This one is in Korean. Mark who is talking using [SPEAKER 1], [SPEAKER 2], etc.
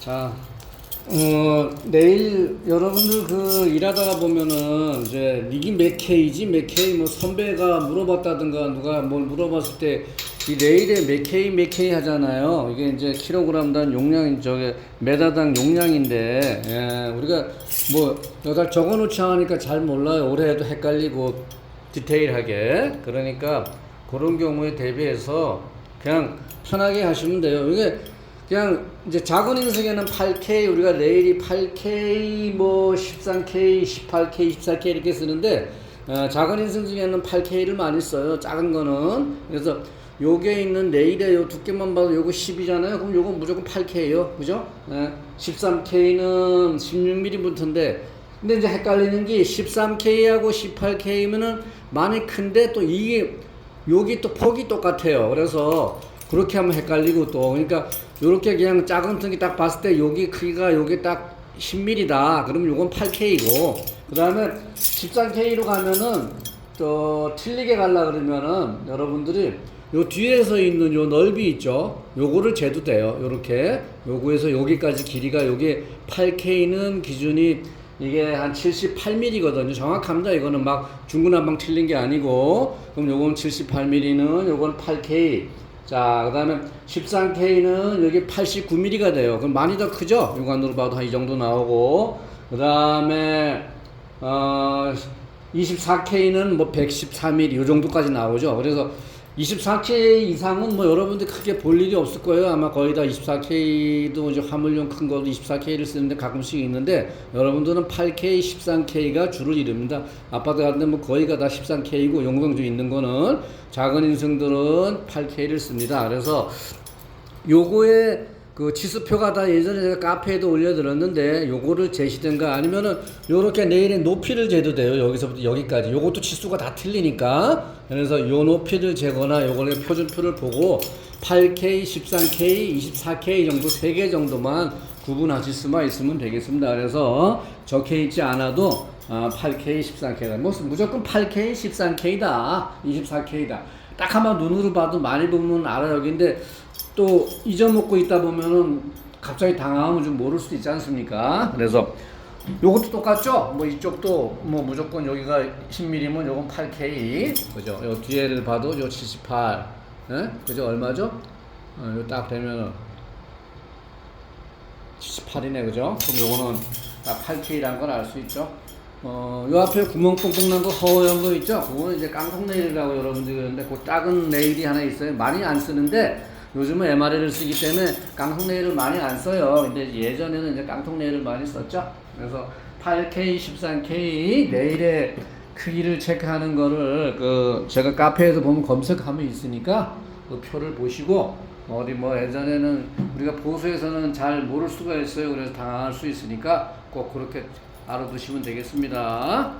[SPEAKER 1] 자, 어, 내일 여러분들 그 일하다가 보면은 이제 K지 몇 K 뭐 선배가 물어봤다든가 누가 뭘 물어봤을 때 이 내일에 몇 K 하잖아요. 이게 이제 킬로그램당 용량 저게 메다당 용량인데 예, 우리가 뭐 여기다 적어놓지 않으니까 잘 몰라요. 올해도 헷갈리고 디테일하게 그러니까 그런 경우에 대비해서 그냥 편하게 하시면 돼요. 이게 그냥 이제 작은 인석에는 8K 우리가 레일이 8K 뭐 13K, 18K, 14K 이렇게 쓰는데 어, 작은 인석 중에는 8K를 많이 써요. 작은 거는 그래서 요게 있는 레일의 요 두께만 봐도 요거 10이잖아요. 그럼 요거 무조건 8K예요. 그죠? 예. 13K는 16mm부터인데 근데 이제 헷갈리는 게 13K하고 18K면은 많이 큰데 또 이게 여기 또 폭이 똑같아요. 그래서 그렇게 하면 헷갈리고 또 그러니까 요렇게 그냥 작은 통이 딱 봤을 때 여기 크기가 요게 딱 10mm다. 그러면 요건 8K고 그 다음에 13K로 가면은 또 틀리게 갈라 그러면은 여러분들이 요 뒤에서 있는 요 넓이 있죠. 요거를 재도 돼요. 요렇게 요거에서 여기까지 길이가 요게 8K는 기준이 이게 한 78mm거든요. 정확합니다. 이거는 막 중구난방 틀린 게 아니고 그럼 요건 78mm는 요건 8K. 자, 그 다음에 13K는 여기 89mm가 돼요. 그럼 많이 더 크죠? 육안으로 봐도 한 이 정도 나오고 그 다음에 어 24K는 뭐 114mm 요 정도까지 나오죠. 그래서 24K 이상은 뭐 여러분들 크게 볼 일이 없을 거예요. 아마 거의 다 24K도 이제 화물용 큰 것도 24K를 쓰는데 가끔씩 있는데 여러분들은 8K, 13K가 주를 이룹니다. 아파트 같은 데 뭐 거의가 다 13K고 용광주 있는 거는 작은 인생들은 8K를 씁니다. 그래서 요거에 그 지수표가 다 예전에 제가 카페에도 올려드렸는데 요거를 재시든가 아니면은 요렇게 내일의 높이를 재도 돼요. 여기서부터 여기까지. 요것도 치수가 다 틀리니까. 그래서 요 높이를 재거나 요거를 표준표를 보고 8K, 13K, 24K 정도 세개 정도만 구분하실 수만 있으면 되겠습니다. 그래서 적혀 있지 않아도 아, 8K, 13K다. 뭐 무조건 8K, 13K다. 24K다. 딱 한번 눈으로 봐도 많이 보면 알아요. 여기인데 또 잊어먹고 있다 보면은 갑자기 당황하면 좀 모를 수도 있지 않습니까? 그래서 요것도 똑같죠? 뭐 이쪽도 뭐 무조건 여기가 10mm면 요건 8K 그죠? 요 뒤에를 봐도 요 78, 예? 그죠? 얼마죠? 어, 요딱 되면은 78이네 그죠? 그럼 요거는 딱 8K라는 걸알 수 있죠? 어, 요 앞에 구멍 뽕뽕 난거 허연 거 있죠? 그거는 이제 깡통 네일이라고 여러분들이 그러는데 그 작은 네일이 하나 있어요. 많이 안 쓰는데 요즘은 MRL을 쓰기 때문에 깡통 네일을 많이 안 써요. 근데 예전에는 이제 깡통 네일을 많이 썼죠. 그래서 8K, 13K 네일의 크기를 체크하는 거를 그 제가 카페에서 보면 검색하면 있으니까 그 표를 보시고 어디 뭐 예전에는 우리가 보수에서는 잘 모를 수가 있어요. 그래서 당황할 수 있으니까 꼭 그렇게 알아두시면 되겠습니다.